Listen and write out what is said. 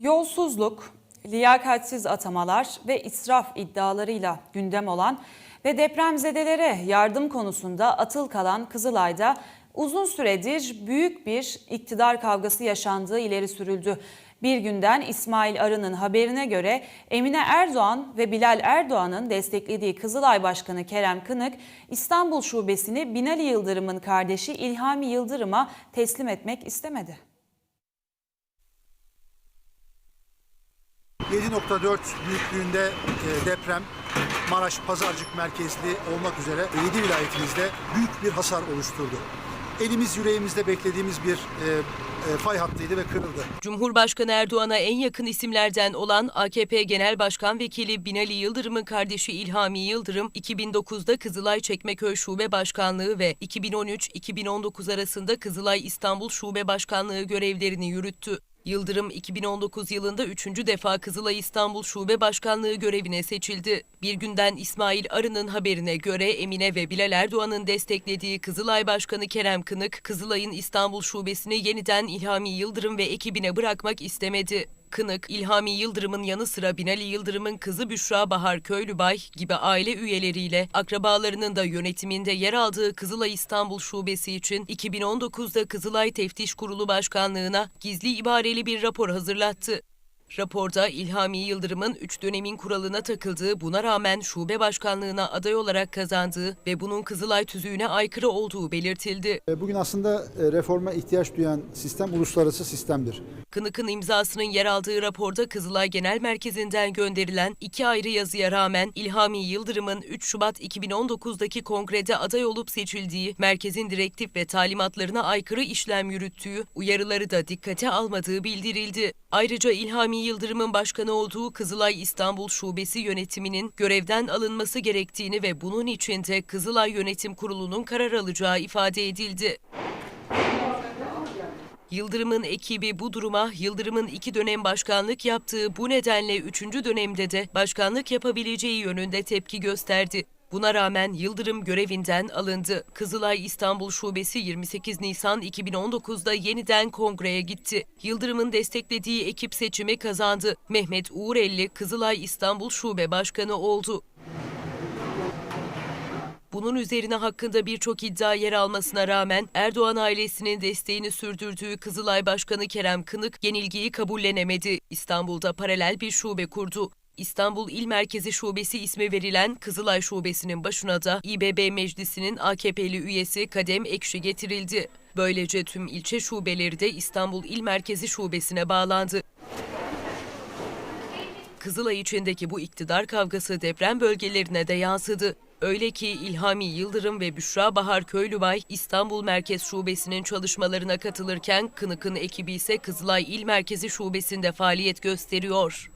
Yolsuzluk, liyakatsiz atamalar ve israf iddialarıyla gündem olan ve depremzedelere yardım konusunda atıl kalan Kızılay'da uzun süredir büyük bir iktidar kavgası yaşandığı ileri sürüldü. Bir günden İsmail Arı'nın haberine göre Emine Erdoğan ve Bilal Erdoğan'ın desteklediği Kızılay Başkanı Kerem Kınık, İstanbul Şubesini Binali Yıldırım'ın kardeşi İlhami Yıldırım'a teslim etmek istemedi. 7.4 büyüklüğünde e, deprem Maraş Pazarcık merkezli olmak üzere 7 vilayetimizde büyük bir hasar oluşturdu. Elimiz yüreğimizde beklediğimiz bir e, e, fay hattıydı ve kırıldı. Cumhurbaşkanı Erdoğan'a en yakın isimlerden olan AKP Genel Başkan Vekili Binali Yıldırım'ın kardeşi İlhami Yıldırım, 2009'da Kızılay Çekmeköy Şube Başkanlığı ve 2013-2019 arasında Kızılay İstanbul Şube Başkanlığı görevlerini yürüttü. Yıldırım 2019 yılında üçüncü defa Kızılay İstanbul Şube Başkanlığı görevine seçildi. Bir günden İsmail Arı'nın haberine göre Emine ve Bilal Erdoğan'ın desteklediği Kızılay Başkanı Kerem Kınık, Kızılay'ın İstanbul Şubesini yeniden İlhami Yıldırım ve ekibine bırakmak istemedi. Kınık, İlhami Yıldırım'ın yanı sıra Binali Yıldırım'ın kızı Büşra Bahar Köylübay gibi aile üyeleriyle akrabalarının da yönetiminde yer aldığı Kızılay İstanbul Şubesi için 2019'da Kızılay Teftiş Kurulu Başkanlığı'na gizli ibareli bir rapor hazırlattı. Raporda İlhami Yıldırım'ın 3 dönemin kuralına takıldığı buna rağmen şube başkanlığına aday olarak kazandığı ve bunun Kızılay tüzüğüne aykırı olduğu belirtildi. E, Bugün aslında e, reforma ihtiyaç duyan sistem uluslararası sistemdir. Kınık'ın imzasının yer aldığı raporda Kızılay Genel Merkezi'nden gönderilen iki ayrı yazıya rağmen İlhami Yıldırım'ın 3 Şubat 2019'daki kongrede aday olup seçildiği, merkezin direktif ve talimatlarına aykırı işlem yürüttüğü, uyarıları da dikkate almadığı bildirildi. Ayrıca İlhami Yıldırım'ın başkanı olduğu Kızılay İstanbul Şubesi yönetiminin görevden alınması gerektiğini ve bunun için de Kızılay Yönetim Kurulu'nun karar alacağı ifade edildi. Yıldırım'ın ekibi bu duruma Yıldırım'ın iki dönem başkanlık yaptığı bu nedenle üçüncü dönemde de başkanlık yapabileceği yönünde tepki gösterdi. Buna rağmen Yıldırım görevinden alındı. Kızılay İstanbul Şubesi 28 Nisan 2019'da yeniden kongreye gitti. Yıldırım'ın desteklediği ekip seçimi kazandı. Mehmet Uğurelli Kızılay İstanbul Şube Başkanı oldu. Bunun üzerine hakkında birçok iddia yer almasına rağmen Erdoğan ailesinin desteğini sürdürdüğü Kızılay Başkanı Kerem Kınık yenilgiyi kabullenemedi. İstanbul'da paralel bir şube kurdu. İstanbul İl Merkezi Şubesi ismi verilen Kızılay Şubesi'nin başına da İBB Meclisi'nin AKP'li üyesi Kadem Ekşi getirildi. Böylece tüm ilçe şubeleri de İstanbul İl Merkezi Şubesi'ne bağlandı. Kızılay içindeki bu iktidar kavgası deprem bölgelerine de yansıdı. Öyle ki İlhami Yıldırım ve Büşra Bahar Köylübay İstanbul Merkez Şubesi'nin çalışmalarına katılırken Kınık'ın ekibi ise Kızılay İl Merkezi Şubesi'nde faaliyet gösteriyor.